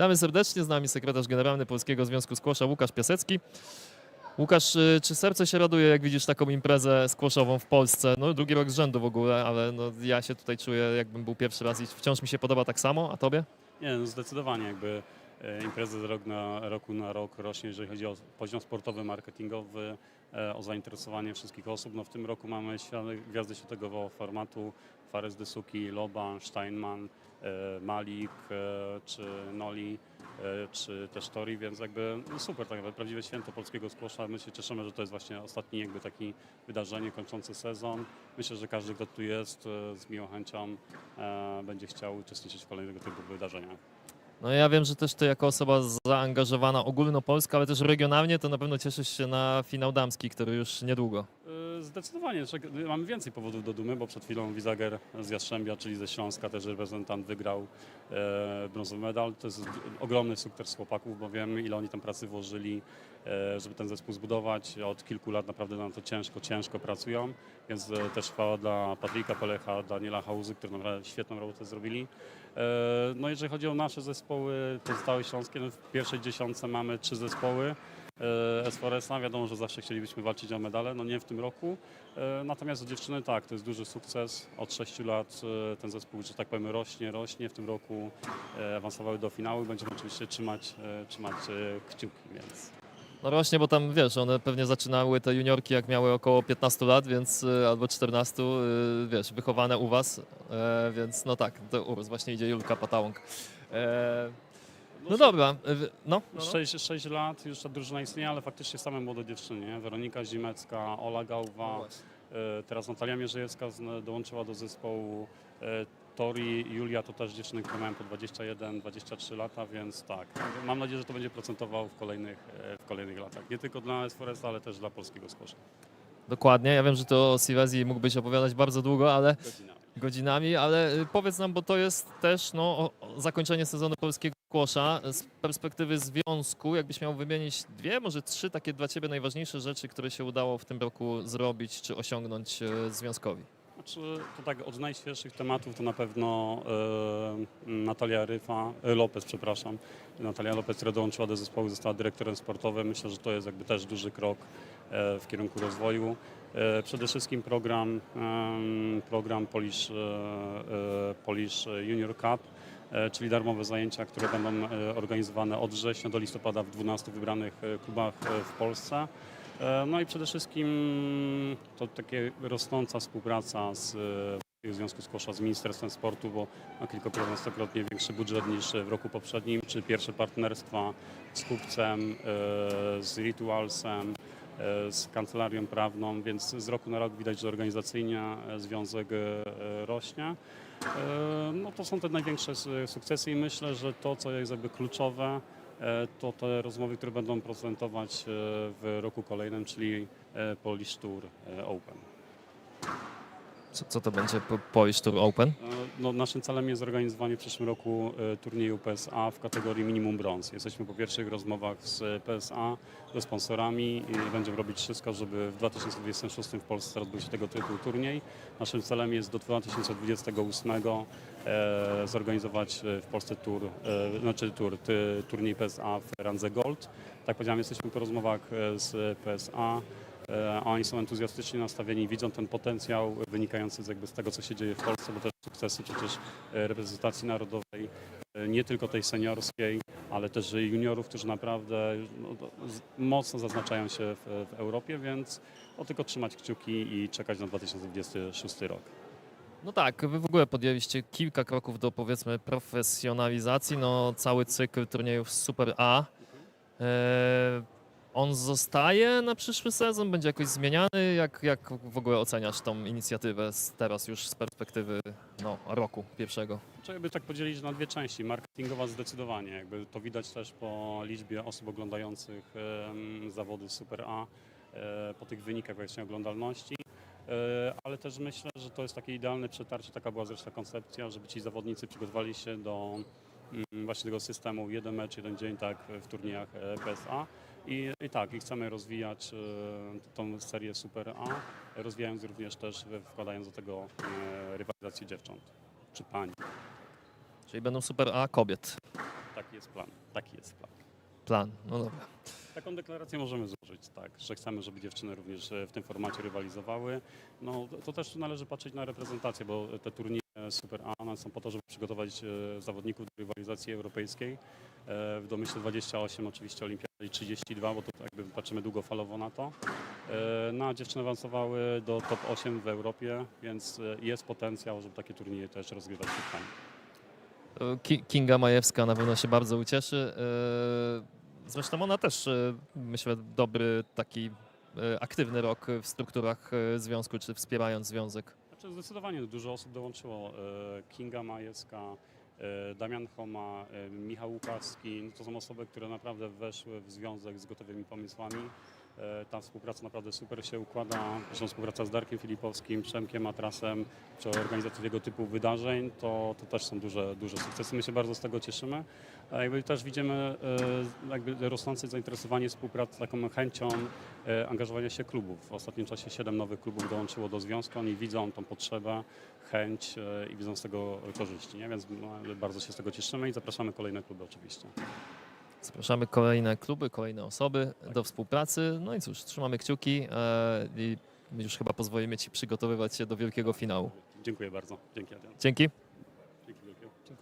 Witamy serdecznie, z nami sekretarz generalny Polskiego Związku Skłosza Łukasz Piasecki. Łukasz, y, czy serce się raduje, jak widzisz taką imprezę skłoszową w Polsce? No drugi rok z rzędu w ogóle, ale no, ja się tutaj czuję, jakbym był pierwszy raz i wciąż mi się podoba tak samo, a tobie? Nie, no zdecydowanie jakby e, impreza z rok na, roku na rok rośnie, jeżeli chodzi o poziom sportowy, marketingowy, e, o zainteresowanie wszystkich osób. No w tym roku mamy gwiazdy światowego formatu Fares Desuki, Loba, Steinman, e, Malik, czy Noli, czy też Tori, więc jakby no super, tak naprawdę prawdziwe święto polskiego skłosza. My się cieszymy, że to jest właśnie ostatni jakby taki wydarzenie kończący sezon. Myślę, że każdy, kto tu jest z miłą chęcią będzie chciał uczestniczyć w kolejnego typu wydarzeniach. No ja wiem, że też ty jako osoba zaangażowana ogólnopolska, ale też regionalnie, to na pewno cieszysz się na finał damski, który już niedługo. Zdecydowanie. Czek- Mamy więcej powodów do dumy, bo przed chwilą Wizager z Jastrzębia, czyli ze Śląska, też reprezentant wygrał e, brązowy medal. To jest ogromny sukces chłopaków, bo wiemy ile oni tam pracy włożyli, e, żeby ten zespół zbudować. Od kilku lat naprawdę na to ciężko, ciężko pracują, więc e, też chwała dla Patryka Pelecha, Daniela Hauzy, którzy naprawdę świetną robotę zrobili. E, No jeżeli chodzi o nasze zespoły pozostałe śląskie, no w pierwszej dziesiątce mamy trzy zespoły. E, Esforesa. Wiadomo, że zawsze chcielibyśmy walczyć o medale, no nie w tym roku. E, Natomiast dziewczyny tak, to jest duży sukces. Od 6 lat e, ten zespół, że tak powiem, rośnie, rośnie. W tym roku awansowały do finału. Będziemy oczywiście trzymać, trzymać kciuki, więc No rośnie, bo tam wiesz, one pewnie zaczynały te juniorki jak miały około 15 lat, więc albo 14, y, wiesz, wychowane u was, więc no tak, to urósł, właśnie idzie Julka Patałąg. E, no dobra, wy- no. no, no. 6, 6 lat już ta drużyna istnieje, ale faktycznie same młode dziewczyny. Nie? Weronika Zimecka, Ola No Gałwa, właśnie. e, teraz Natalia Mierzejewska dołączyła do zespołu. e, Tori, Julia to też dziewczyny, które mają po 21-23 lata, więc tak. Mam nadzieję, że to będzie procentował w kolejnych, e, w kolejnych latach. Nie tylko dla Esforesta, ale też dla polskiego skłosza. Dokładnie, ja wiem, że to o Silesii mógłbyś opowiadać bardzo długo, ale Godzinami. godzinami, ale y, powiedz nam, bo to jest też no, zakończenie sezonu polskiego kłosza. Z perspektywy związku, jakbyś miał wymienić dwie, może trzy takie dla Ciebie najważniejsze rzeczy, które się udało w tym roku zrobić czy osiągnąć y, związkowi. Znaczy, to tak od najświeższych tematów to na pewno e, Natalia Ryfa, e, Lopez, przepraszam. Natalia Lopez, która dołączyła do zespołu, została dyrektorem sportowym. Myślę, że to jest jakby też duży krok e, w kierunku rozwoju. E, przede wszystkim program, em, program Polish, e, e, Polish Junior Cup, e, czyli darmowe zajęcia, które będą e, organizowane od września do listopada w 12 wybranych e, klubach e, w Polsce. E, No i przede wszystkim to takie rosnąca współpraca z e, Związku Skłosza z Ministerstwem Sportu, bo ma kilkukrotnie większy budżet niż w roku poprzednim, czy pierwsze partnerstwa z kupcem, e, z Ritualsem, e, z kancelarią prawną, więc z roku na rok widać, że organizacyjnie e, związek e, rośnie. E, No to są te największe sukcesy i myślę, że to, co jest jakby kluczowe, e, to te rozmowy, które będą procentować e, w roku kolejnym, czyli e, Polish Tour e, Open. Co, co to będzie po- Polish Tour Open? E, No, naszym celem jest zorganizowanie w przyszłym roku e, turnieju PSA w kategorii minimum brąz. Jesteśmy po pierwszych rozmowach z PSA, ze sponsorami i będziemy robić wszystko, żeby w 2026 w Polsce odbył się tego typu turniej. Naszym celem jest do 2028 e, zorganizować e, w Polsce tur, e, znaczy tur, turniej PSA w Randze Gold. Tak jak powiedziałem, jesteśmy po rozmowach e, z PSA. E, a Oni są entuzjastycznie nastawieni, widzą ten potencjał wynikający z, jakby z tego, co się dzieje w Polsce, bo też sukcesy przecież e, reprezentacji narodowej, e, nie tylko tej seniorskiej, ale też juniorów, którzy naprawdę no, mocno zaznaczają się w, w Europie, więc o tylko trzymać kciuki i czekać na 2026 rok. No tak, wy w ogóle podjęliście kilka kroków do powiedzmy profesjonalizacji, no cały cykl turniejów Super A. on zostaje na przyszły sezon, będzie jakoś zmieniany? Jak, jak w ogóle oceniasz tą inicjatywę z, teraz już z perspektywy no, roku pierwszego? Trzeba by tak podzielić na dwie części. Marketingowa zdecydowanie, jakby to widać też po liczbie osób oglądających em, zawody Super A, e, po tych wynikach właśnie oglądalności. E, Ale też myślę, że to jest takie idealne przetarcie, taka była zresztą koncepcja, żeby ci zawodnicy przygotowali się do właśnie tego systemu jeden mecz, jeden dzień, tak w turniejach e, PSA. I, I tak, i chcemy rozwijać e, tą serię Super A, rozwijając również też, wkładając do tego e, rywalizację dziewcząt czy pań. Czyli będą Super A kobiet. Tak, Taki jest plan. Taki jest plan. Plan, no dobra. Taką deklarację możemy złożyć, tak, że chcemy, żeby dziewczyny również w tym formacie rywalizowały. No, to- to też należy patrzeć na reprezentację, bo te turnieje Super A one są po to, żeby przygotować e, zawodników do rywalizacji europejskiej. E, W domyśle 28 oczywiście olimpiady i 32, bo to jakby patrzymy długofalowo na to. E, No, a dziewczyny awansowały do top 8 w Europie, więc e, jest potencjał, żeby takie turnieje też rozgrywać w. E, Ki- Kinga Majewska na pewno się bardzo ucieszy. E, Zresztą ona też, e, myślę, dobry taki e, aktywny rok w strukturach e, związku, czy wspierając związek. Znaczy zdecydowanie dużo osób dołączyło. E, Kinga Majewska, e, Damian Choma, e, Michał Łukawski. No to są osoby, które naprawdę weszły w związek z gotowymi pomysłami. E, Ta współpraca naprawdę super się układa. Zresztą współpraca z Darkiem Filipowskim, Przemkiem Matrasem przy organizacji tego typu wydarzeń to, to też są duże, duże sukcesy. My się bardzo z tego cieszymy. Jakby też widzimy e, jakby rosnące zainteresowanie współpracą, taką chęcią e, angażowania się klubów. W ostatnim czasie siedem nowych klubów dołączyło do związku. Oni widzą tą potrzebę, chęć i widzą z tego korzyści. Nie? Więc no, bardzo się z tego cieszymy i zapraszamy kolejne kluby oczywiście. Zapraszamy kolejne kluby, kolejne osoby do współpracy. No i cóż, trzymamy kciuki e, i już chyba pozwolimy Ci przygotowywać się do wielkiego finału. Dziękuję bardzo. Dzięki Adrian. Dzięki.